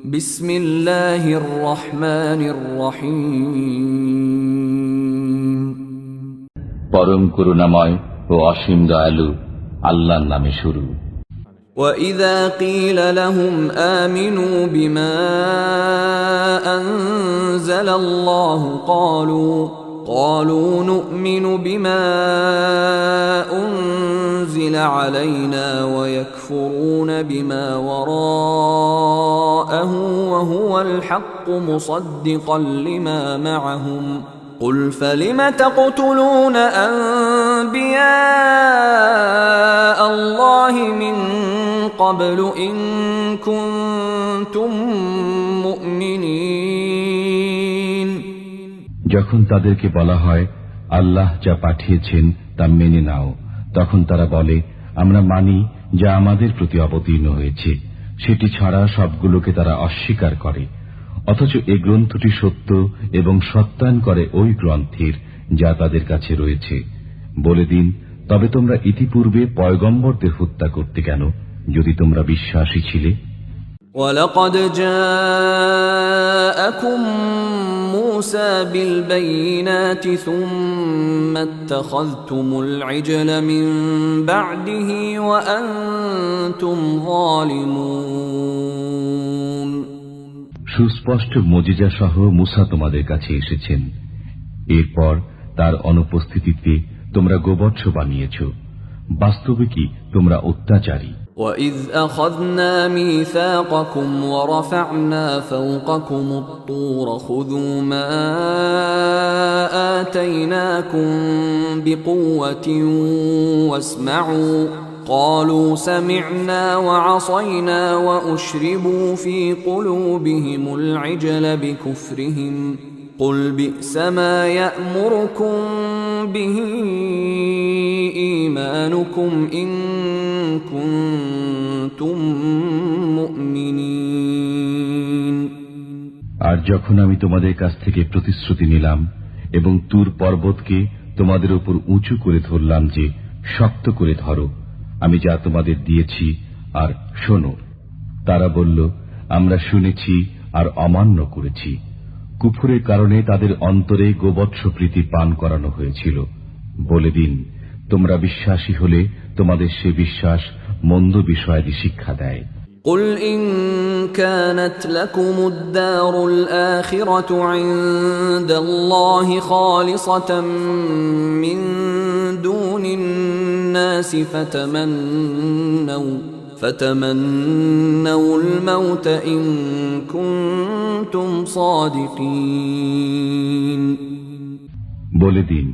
بسم الله الرحمن الرحيم পরম করুণাময় ও অসীম দয়ালু আল্লাহর নামে শুরু وإذا قيل لهم آمنوا بما أنزل الله قالوا قالوا نؤمن بما أنزل علينا ويكفرون بما وراءه وهو الحق مصدقا لما معهم قل فلم تقتلون أنبياء الله من قبل إن كنتم مؤمنين যখন তাদেরকে বলা হয় আল্লাহ যা পাঠিয়েছেন তা মেনে নাও তখন তারা বলে আমরা মানি যা আমাদের প্রতি অবতীর্ণ হয়েছে সেটি ছাড়া সবগুলোকে তারা অস্বীকার করে অথচ এই গ্রন্থটি সত্য এবং সত্যায়ন করে ওই গ্রন্থের যা তাদের কাছে রয়েছে বলে দিন তবে তোমরা ইতিপূর্বে পয়গম্বরদের হত্যা করতে কেন যদি তোমরা বিশ্বাসী ছিলে ولقد جاءكم موسى بالبينات ثم اتخذتم العجل من بعده وأنتم ظالمون সুস্পষ্ট মজিজা সহ মুসা তোমাদের কাছে এসেছেন এরপর তার অনুপস্থিতিতে তোমরা গোবর্ষ বানিয়েছ বাস্তবে কি তোমরা অত্যাচারী وَإِذْ أَخَذْنَا مِيثَاقَكُمْ وَرَفَعْنَا فَوْقَكُمُ الطُّورَ خُذُوا مَا آتَيْنَاكُمْ بِقُوَّةٍ وَاسْمَعُوا قَالُوا سَمِعْنَا وَعَصَيْنَا وَأُشْرِبُوا فِي قُلُوبِهِمُ الْعِجْلَ بِكُفْرِهِمْ قُلْ بِئْسَ مَا يَأْمُرُكُمْ بِهِ إِيمَانُكُمْ إِن كُنتُم مُّؤْمِنِينَ আর যখন আমি তোমাদের কাছ থেকে প্রতিশ্রুতি নিলাম এবং তুর পর্বতকে তোমাদের উপর উঁচু করে ধরলাম যে শক্ত করে ধরো আমি যা তোমাদের দিয়েছি আর শোনো তারা বলল আমরা শুনেছি আর অমান্য করেছি কুফুরের কারণে তাদের অন্তরে গোবৎস প্রীতি পান করানো হয়েছিল বলে দিন তোমরা বিশ্বাসী হলে তোমাদের সে বিশ্বাস মন্দ বিষয়াদি শিক্ষা দেয় قل إن كانت لكم الدار الآخرة عند الله خالصة من دون الناس فتمنوا فتمنوا الموت إن كنتم صادقين বলে দিন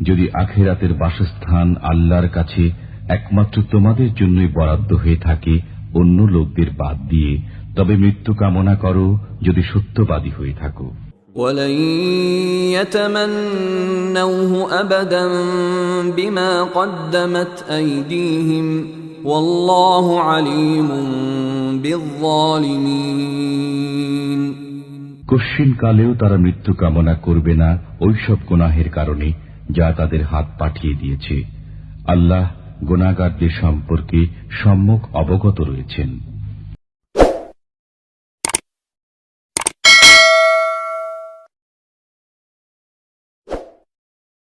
যদি আখেরাতের বাসস্থান আল্লাহর কাছে একমাত্র তোমাদের জন্যই বরাদ্দ হয়ে থাকে অন্য লোকদের বাদ দিয়ে তবে মৃত্যু কামনা করো যদি সত্যবাদী হয়ে থাকো ولن يتمنوه ابدا بما قدمت ايديهم والله عليم بالظالمين কশ্চিন কালেও তারা মৃত্যু কামনা করবে না ওইসব গুনাহের কারণে যা তাদের হাত পাঠিয়ে দিয়েছে আল্লাহ গুনাগারদের সম্পর্কে সম্মুখ অবগত রয়েছেন